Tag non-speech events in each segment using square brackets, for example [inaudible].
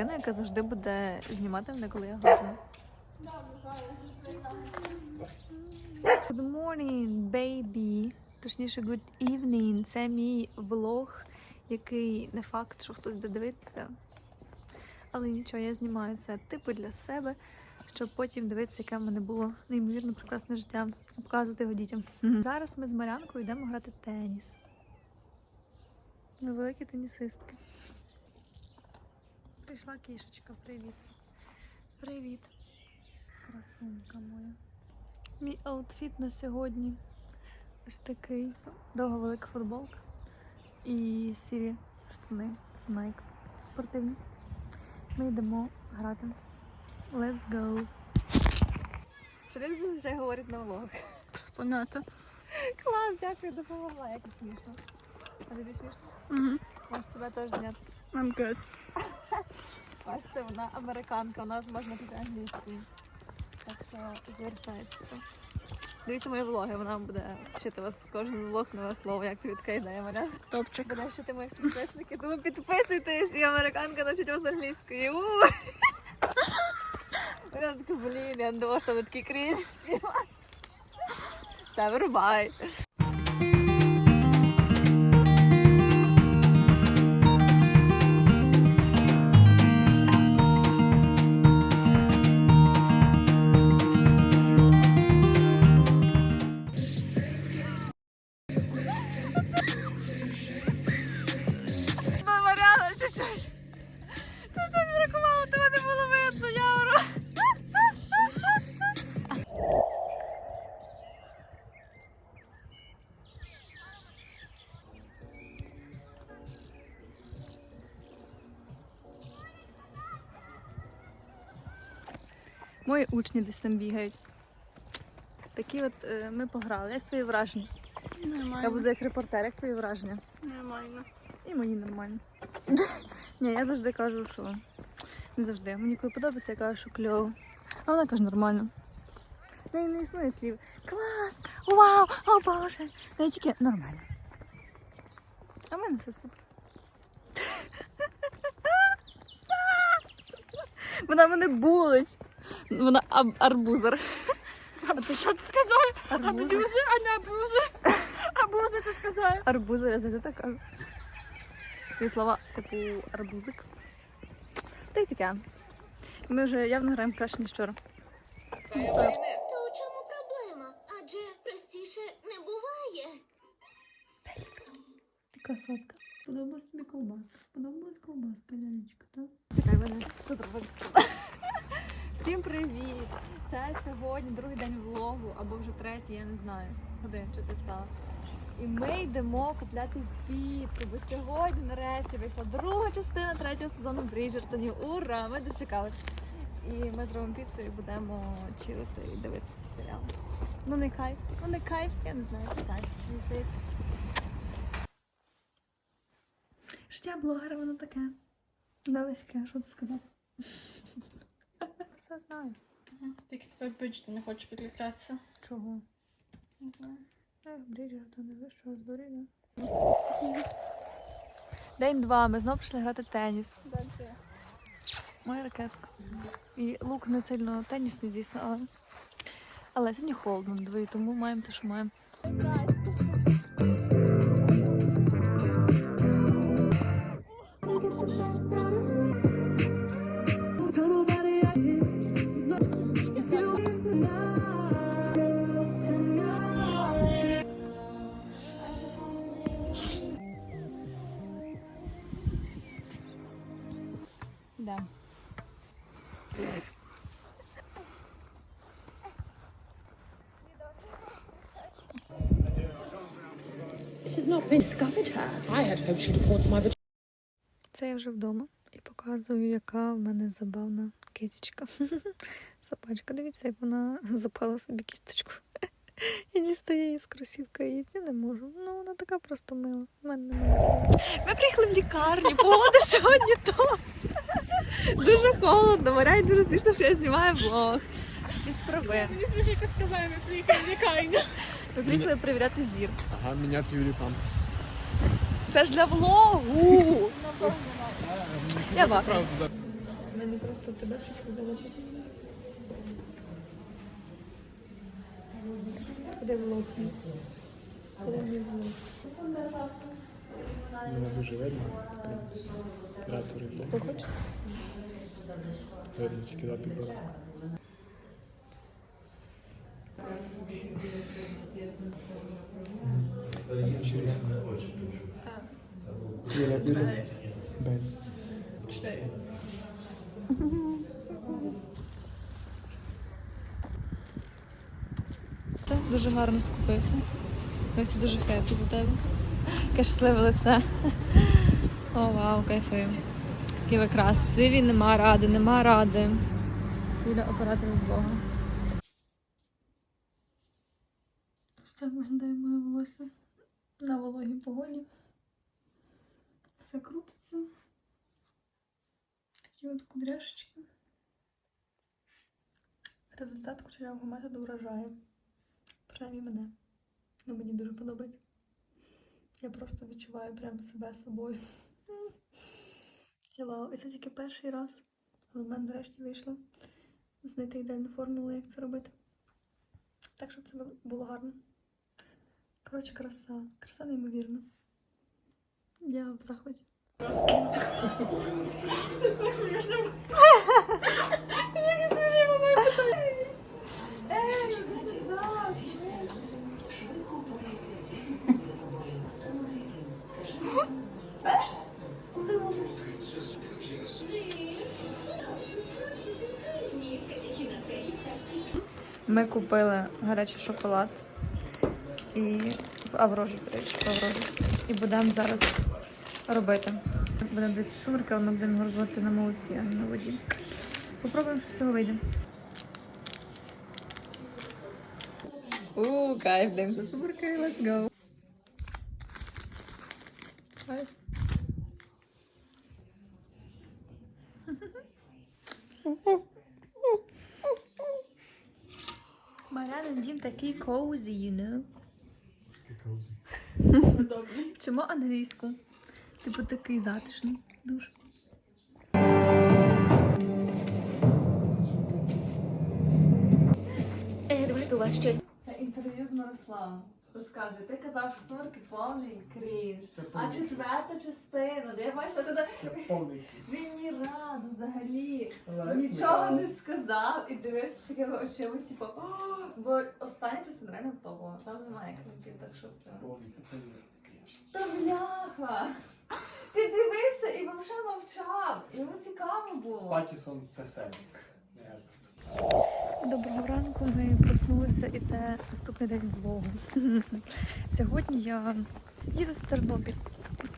Юлька завжди буде знімати мене, коли я гарна. Good morning, baby. Точніше, good evening. Це мій влог, який не факт, що хтось буде дивитися. Але нічого, я знімаю це типу для себе, щоб потім дивитися, яке в мене було неймовірно прекрасне життя, показувати його дітям. Зараз ми з Марянкою йдемо грати в теніс. Ми великі тенісистки. Прийшла кішечка, привіт. Привіт. Красунка моя. Мій аутфіт на сьогодні ось такий. Довга велика футболка і сірі штани Nike спортивні. Ми йдемо грати. Let's go. Що він зазвичай говорить на влогах? Спонята. Клас, дякую, допомогла, як смішно. А тобі смішно? Угу. Можеш себе теж зняти. I'm good. Бачите, вона американка, у нас можна піти англійською. Так що звертайтеся. Дивіться мої влоги, вона буде вчити вас кожен влог нове слово, як тобі така ідея, Маря. Топчик. Буде вчити моїх підписників, тому підписуйтесь, і американка навчить вас англійською. Маря така, блін, я не думала, що ви такий крінж. Все, вирубай. Мої учні десь там бігають. Такі от е, ми пограли. Як твої враження? Нормально. Я буду як репортер, як твої враження? Нормально. І мені нормально. [laughs] Ні, я завжди кажу, що не завжди. Мені коли подобається, я кажу, що кльово. А вона каже нормально. В неї не існує слів. Клас! Вау! О Боже! В неї тільки нормально. А в мене все супер. [laughs] Вона мене булить. Вона аб- арбузер. А ти що ти сказала? Арбузер. Абузер, а не абузер. Абузер ти сказала. Арбузер, я завжди так кажу. Є слова типу арбузик. Та й таке. Ми вже явно граємо краще, ніж вчора. То у чому проблема? Адже простіше не буває. Така сладка. Подобалась тобі ковбаска. Подобалась ковбаска, Лялечка, так? Чекай, мене контроверсія. Всім привіт! Це сьогодні другий день влогу, або вже третій, я не знаю. Ходи, що ти стала. І ми йдемо купляти піцу, бо сьогодні нарешті вийшла друга частина третього сезону Бріджертонів. Ура! Ми дочекались. І ми зробимо піцу і будемо чилити і дивитися серіал. Ну не кайф, ну не кайф, я не знаю, це кайф, мені здається. Життя блогера воно таке. Нелегке, що це сказати. Все знаю. Тільки тебе бич, ти не хочеш підключатися. Чого? Не знаю. Ех, Бріджертон, ви що, здуріли? День два, ми знову прийшли грати в теніс. Моя ракетка. І лук не сильно тенісний, звісно, але. Але сьогодні холодно дворі, тому маємо те, що маємо. Це я вже вдома і показую, яка в мене забавна кисечка. [laughs] Собачка. Дивіться, як вона [laughs] запала собі кісточку. [laughs] І дістає її з кросівка і я не можу. Ну, вона така просто мила. У мене немає слів. Ми приїхали в лікарню, погода сьогодні то. Дуже холодно, варяй дуже смішно, що я знімаю влог. Якісь проблеми. Мені смішно сказали, ми приїхали в лікарню. Ми приїхали перевіряти зір. Ага, міняти Юлі памперс. Це ж для влогу. Я в ахуї. Правда, да. мене просто тебе шутку залупить. Куди в лоб? Куди мені в лоб? Мене дуже видно. Оператори Хто хоче? видно тільки за підбородку. Так, дуже гарно скупився. Ми всі дуже хеппі за тебе. Яке щасливе лице. О, вау, кайфую. Такі ви красиві, нема ради, нема ради. Біля операторів Бога. Так виглядає моє волосся на вологій погоді. Все крутиться. Такі от кудряшечки. Результат кучерявого методу вражає. Принаймні мене. Ну, мені дуже подобається. Я просто відчуваю прям себе собою. Це вау. І це тільки перший раз. Але в мене нарешті вийшло знайти ідеальну формулу, як це робити. Так, щоб це було- гарно. Коротше, краса. Краса неймовірна. Я в захваті. Ми купили гарячий шоколад і в Аврорі, до речі, в Аврорі. І будемо зараз робити. Будемо брати сумерки, але ми будемо розводити на молоці, а не на воді. Попробуємо, що з цього вийде. У, кайф, дивимося сумерки, let's go. Кайф. Дім такий cozy, you know. Чому англійську? Типу такий затишний. Дуже. Едвард, у вас щось. Це інтерв'ю з Мирославом. Розказує, ти казав, що сумерки повний крінж. А четверта частина, де я бачила туди. Це повний. Він ні разу взагалі нічого не сказав і дивився такими очима, типу, бо остання частина реально топова. Там немає крінжів, так що все. Повний. Це не крінж. Та бляха! Ти дивився і взагалі мовчав. Йому цікаво було. Патісон це Седник. Доброго ранку. Ми проснулися, і це наступний день влогу. [laughs] Сьогодні я їду з Тернопіль.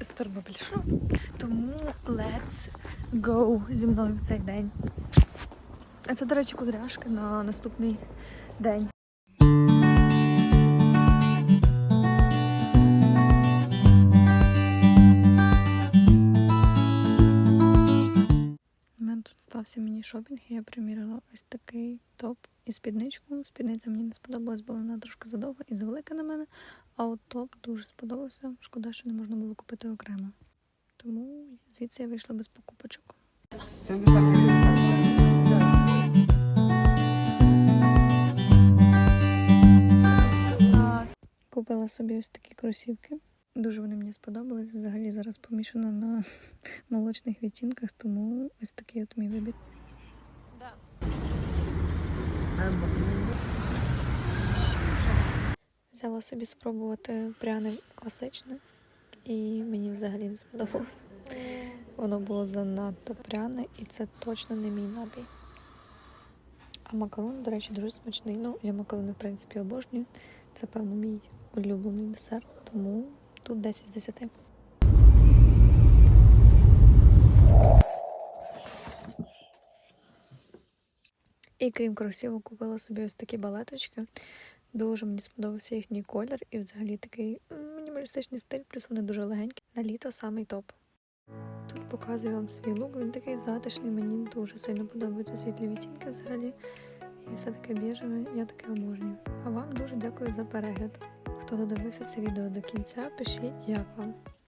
З Тернопіль, що? Тому let's go зі мною в цей день. А це, до речі, кудряшки на наступний день. Мене тут стався міні-шопінг, і я приміряла ось такий топ і спідничку. Спідниця мені не сподобалась, бо вона трошки задовга і завелика на мене. А от топ дуже сподобався. Шкода, що не можна було купити окремо. Тому звідси я вийшла без покупочок. Купила собі ось такі кросівки. Дуже вони мені сподобались. Взагалі зараз помішана на [laughs] молочних відтінках, тому ось такий от мій вибір. Взяла собі спробувати пряне класичне, і мені взагалі не сподобалось. Воно було занадто пряне, і це точно не мій напій. А макарон, до речі, дуже смачний. Ну, я макарони, в принципі, обожнюю. Це, певно, мій улюблений десерт, тому тут 10 з 10. І крім кросівок, купила собі ось такі балеточки. Дуже мені сподобався їхній колір і взагалі такий мінімалістичний стиль, плюс вони дуже легенькі. На літо самий топ. Тут показую вам свій лук, він такий затишний, мені дуже сильно подобаються світлі відтінки взагалі. І все таке біжеве, я таке обожнюю. А вам дуже дякую за перегляд. Хто додивився це відео до кінця, пишіть, як вам.